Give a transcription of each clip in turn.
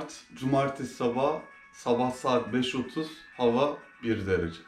Mart Cumartesi sabah sabah saat 5.30 hava 1 derece.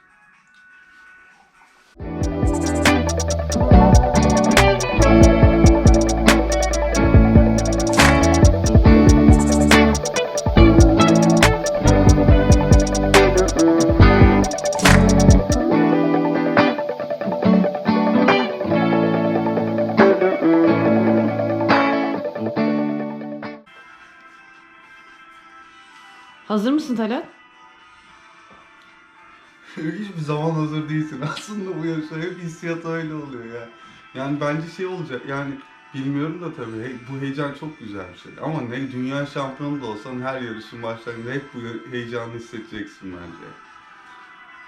Hazır mısın Talat? Hiçbir zaman hazır değilsin. Aslında bu yarışta hep hissiyat öyle oluyor ya. Yani bence şey olacak yani bilmiyorum da tabii bu heyecan çok güzel bir şey. Ama ne dünya şampiyonu da olsan her yarışın başlarında hep bu heyecanı hissedeceksin bence.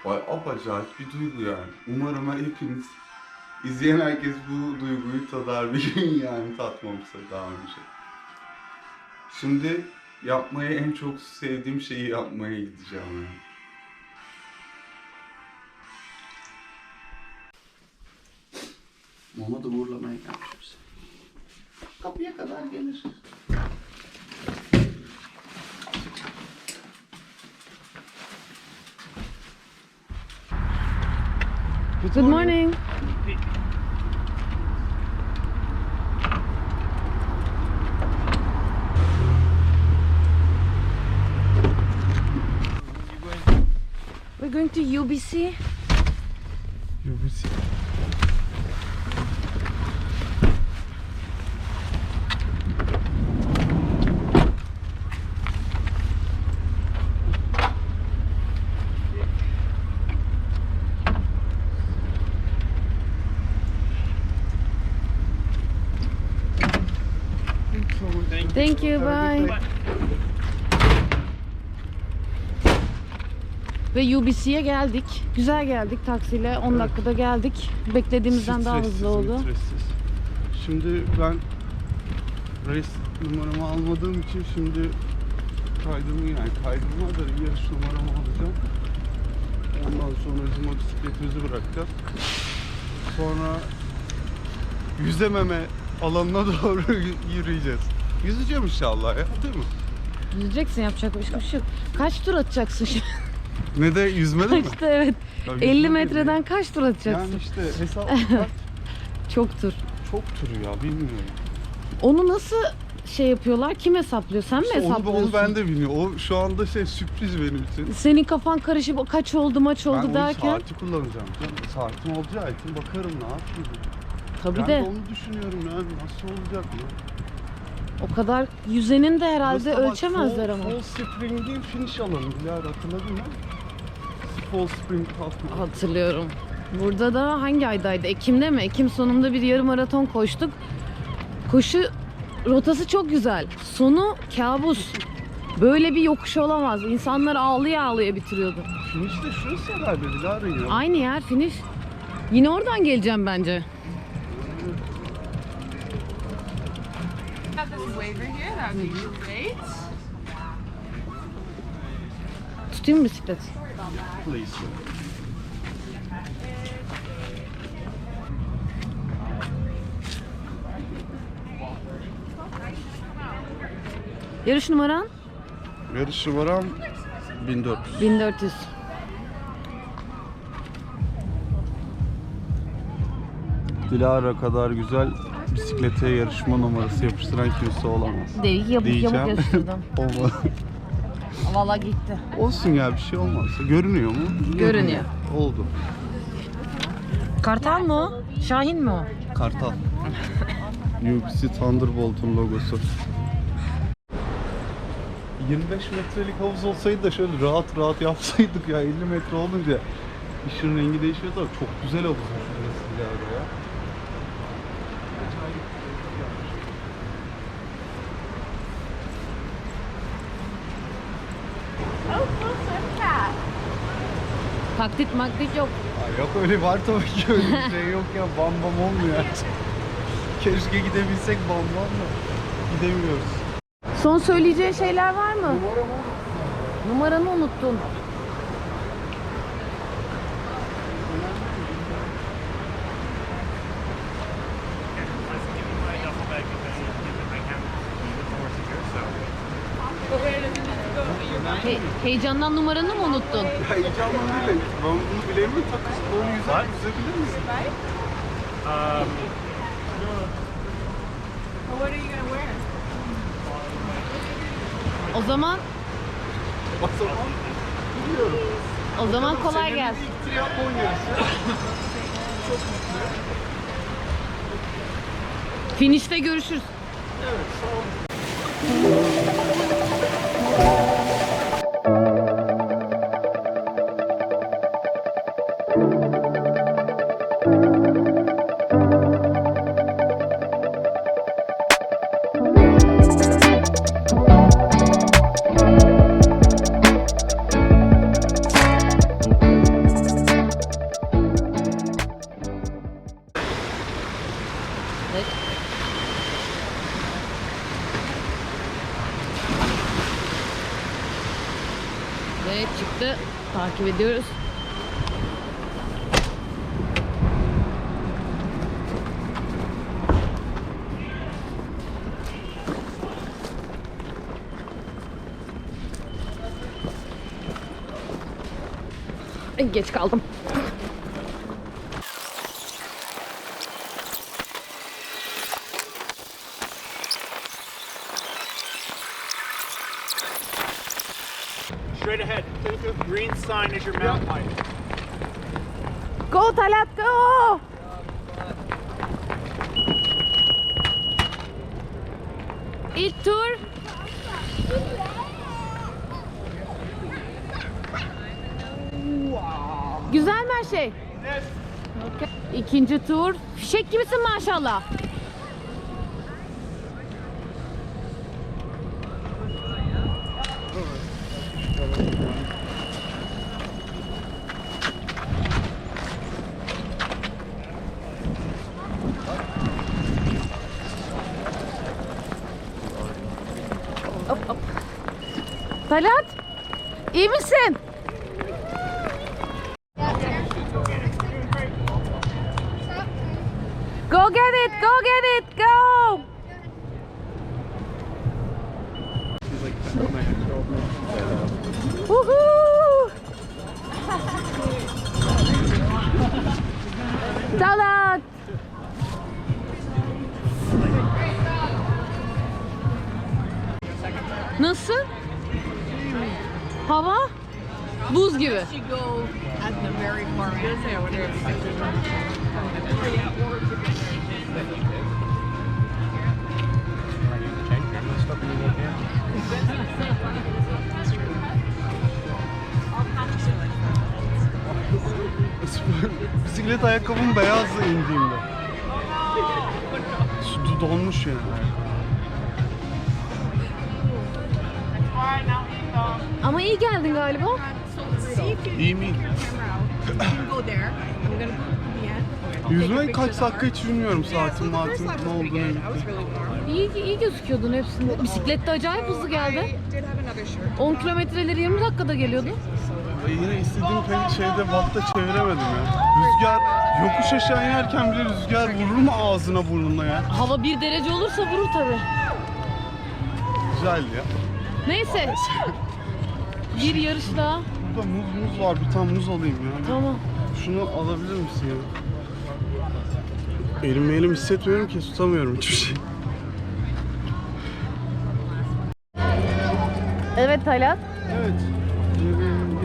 Vay apacayip bir duygu yani. Umarım hepiniz izleyen herkes bu duyguyu tadar bir gün yani tatmamışsa daha önce. Şimdi yapmayı en çok sevdiğim şeyi yapmaya gideceğim yani. Mama da uğurlamaya gelmiş bize. Kapıya kadar gelir. Good morning. We're going to UBC. UBC. Thank you, bye. Ve UBC'ye geldik. Güzel geldik taksiyle. 10 dakikada geldik. Beklediğimizden daha hızlı oldu. Stressiz. Şimdi ben race numaramı almadığım için şimdi kaydımı yani kaydımı da yarış numaramı alacağım. Ondan sonra bizim o bisikletimizi bırakacağız. Sonra yüzememe alanına doğru yürüyeceğiz. Yüzeceğim inşallah ya değil mi? Yüzeceksin yapacak bir şey yok. Kaç tur atacaksın şimdi? Ne de yüzmede mi? Kaçta evet. Ya 50 yüzme metreden değil. kaç tur atacaksın? Yani işte hesap kaç? Çok tur. çok tur ya bilmiyorum. Onu nasıl şey yapıyorlar? Kim hesaplıyor? Sen mi İşte onu, hesaplıyorsun? onu ben de bilmiyorum. O şu anda şey sürpriz benim için. Senin kafan karışıp kaç oldu maç oldu ben derken. o saati kullanacağım. canım. Saatim olacağı için bakarım ne yapayım. Tabii ben de onu düşünüyorum yani nasıl olacak mı? o kadar yüzenin de herhalde da bak, ölçemezler Fall- ama. Fall Spring'in finish alanı. Bilal hatırladın mı? Fall Spring Half Hatırlıyorum. Burada da hangi aydaydı? Ekim'de mi? Ekim sonunda bir yarım maraton koştuk. Koşu rotası çok güzel. Sonu kabus. Böyle bir yokuş olamaz. İnsanlar ağlıya ağlıya bitiriyordu. Finish de şurası herhalde Dilara ya. Aynı yer finish. Yine oradan geleceğim bence. have this waiver here, that would be great. Tutayım mı bisiklet? Please. Yarış numaran? Yarış numaram 1400. 1400. Dilara kadar güzel bisiklete yarışma numarası yapıştıran kimse olamaz. Değil, yamuk yamuk Diyeceğim. yapıştırdım. Olmadı. Valla gitti. Olsun ya bir şey olmaz. Görünüyor mu? Görünüyor. Oldu. Kartal mı o? Şahin mi o? Kartal. UBC Thunderbolt'un logosu. 25 metrelik havuz olsaydı da şöyle rahat rahat yapsaydık ya 50 metre olunca işin rengi değişiyor da çok güzel havuz burası ya Taklit maklit yok. Aa, yok öyle var tabii ki öyle bir şey yok ya. Bam bam olmuyor. Keşke gidebilsek bam bam da. Gidemiyoruz. Son söyleyeceği şeyler var mı? Numaranı unuttun. He- heyecandan numaranı mı unuttun? Heyecanla değil. Ben bunu bilemiyorum. Takız bunu yüzer, yüzebilir miyim? What are you gonna wear? O zaman O zaman biliyorum. o zaman kolay gelsin. ilk triatlon yarışı. Finişte görüşürüz. Evet sağ olun. Takip ediyoruz. Geç kaldım. Sign is your mountain height. Go Talat go! İlk tur. Güzel mi her şey? İkinci tur. Fişek gibisin maşallah. Talat, iyi misin? Go get it, go get it, go! Woohoo! Talat! Nasıl? Hava? Buz gibi. Bisiklet ayakkabım beyazdı indiğimde. Su donmuş yani. Ama iyi geldin galiba. İyi end. Yüzmeyi kaç dakika hiç bilmiyorum saatin maatin ne olduğunu. İyi, iyi gözüküyordun hepsinde. Bisiklet de acayip hızlı geldi. I did have another shirt. 10 kilometreleri 20 dakikada geliyordu. Yine istediğim pek şeyde vatta çeviremedim ya. Rüzgar yokuş aşağı inerken bile rüzgar vurur mu ağzına burnuna ya? Hava 1 derece olursa vurur tabi. Güzel ya. Neyse. Bir yarış daha. Burada muz muz var bir tane muz alayım ya. Tamam. Şunu alabilir misin ya? Elim elim hissetmiyorum ki tutamıyorum hiçbir şey. Evet Talat. Evet. Ee,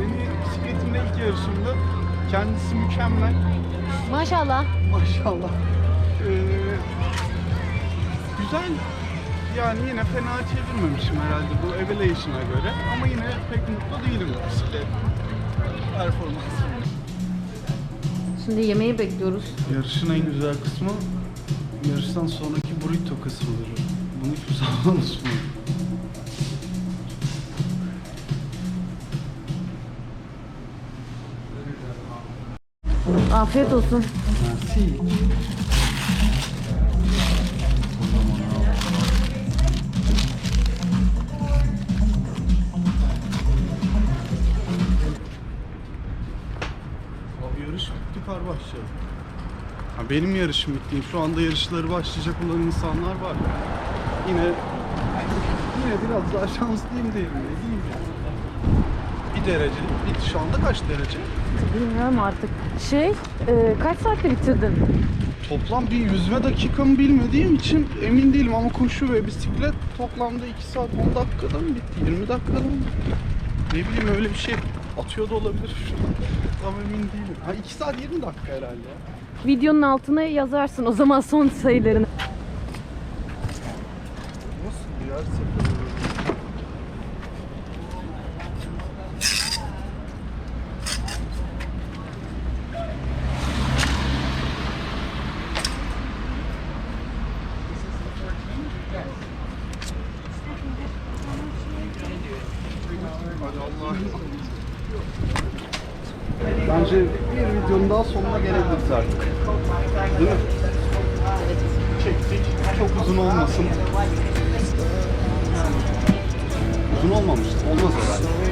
Yeni bisikletimde ilk yarışımda. Kendisi mükemmel. Maşallah. Maşallah. Ee, güzel. Yani yine fena çevirmemişim herhalde bu Evaluation'a göre. Ama yine pek mutlu değilim bisiklet performansı. Şimdi yemeği bekliyoruz. Yarışın en güzel kısmı yarıştan sonraki burrito kısmıdır. Bunu hiçbir zaman unutmayın. Afiyet olsun. Merci. Başladı. Ha, benim yarışım bitti. Şu anda yarışları başlayacak olan insanlar var. Yine yine biraz daha şanslıyım mi? Ne diyeyim ya. Bir derece. Bir, şu anda kaç derece? Bilmiyorum artık. Şey, e, kaç saatte bitirdin? Toplam bir yüzme dakikamı bilmediğim için emin değilim ama koşu ve bisiklet toplamda 2 saat 10 dakikada mı bitti? 20 dakikada mı bitti? Ne bileyim öyle bir şey atıyor da olabilir. Tam emin değilim. Ha 2 saat 20 dakika herhalde. Videonun altına yazarsın o zaman son sayılarını. Nasıl bir yer? Hadi Allah'a Bence bir videonun daha sonuna gelebiliriz artık. Değil mi? Çektik. Çok uzun olmasın. Uzun olmamıştı. Olmaz herhalde.